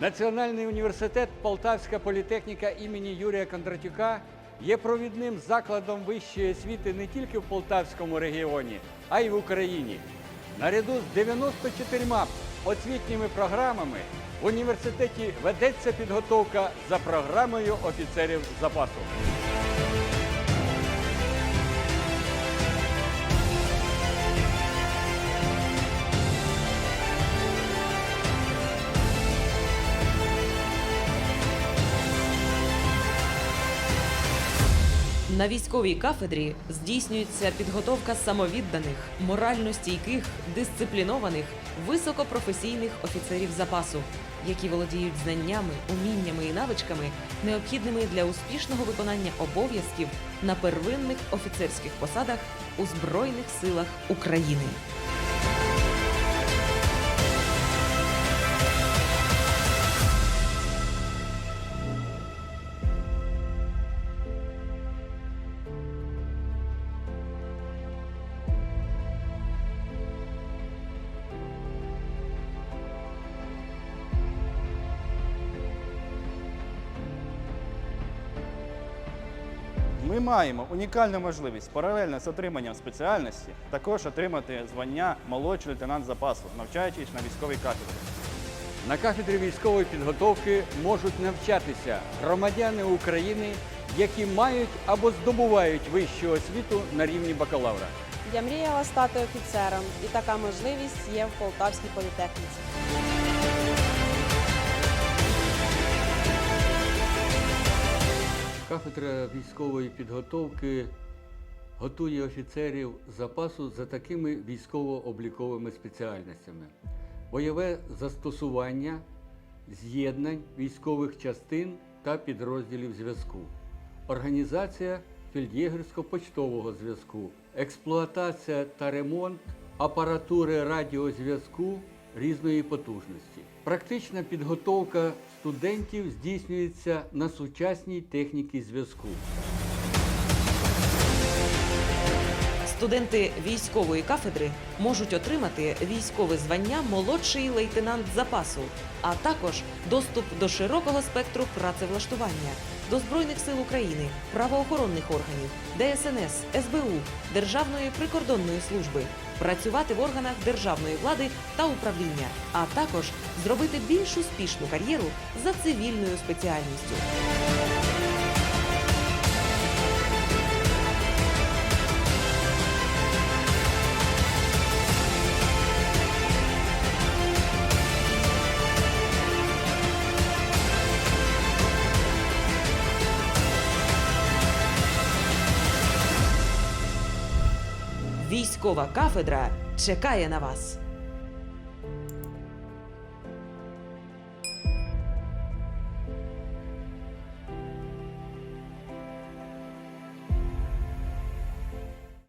Національний університет Полтавська політехніка імені Юрія Кондратюка є провідним закладом вищої освіти не тільки в Полтавському регіоні, а й в Україні. Наряду з 94 освітніми програмами в університеті ведеться підготовка за програмою офіцерів запасу. На військовій кафедрі здійснюється підготовка самовідданих, морально стійких, дисциплінованих, високопрофесійних офіцерів запасу, які володіють знаннями, уміннями і навичками, необхідними для успішного виконання обов'язків на первинних офіцерських посадах у Збройних силах України. Ми маємо унікальну можливість паралельно з отриманням спеціальності також отримати звання молодший лейтенант запасу, навчаючись на військовій кафедрі. На кафедрі військової підготовки можуть навчатися громадяни України, які мають або здобувають вищу освіту на рівні бакалавра. Я мріяла стати офіцером, і така можливість є в Полтавській політехніці. Кафедра військової підготовки готує офіцерів запасу за такими військово-обліковими спеціальностями: бойове застосування з'єднань військових частин та підрозділів зв'язку, організація фельд'єгерсько-почтового зв'язку, експлуатація та ремонт апаратури радіозв'язку різної потужності. Практична підготовка студентів здійснюється на сучасній техніці зв'язку. Студенти військової кафедри можуть отримати військове звання молодший лейтенант запасу, а також доступ до широкого спектру працевлаштування до Збройних сил України, правоохоронних органів, ДСНС, СБУ, Державної прикордонної служби, працювати в органах державної влади та управління, а також зробити більш успішну кар'єру за цивільною спеціальністю. Військова кафедра чекає на вас.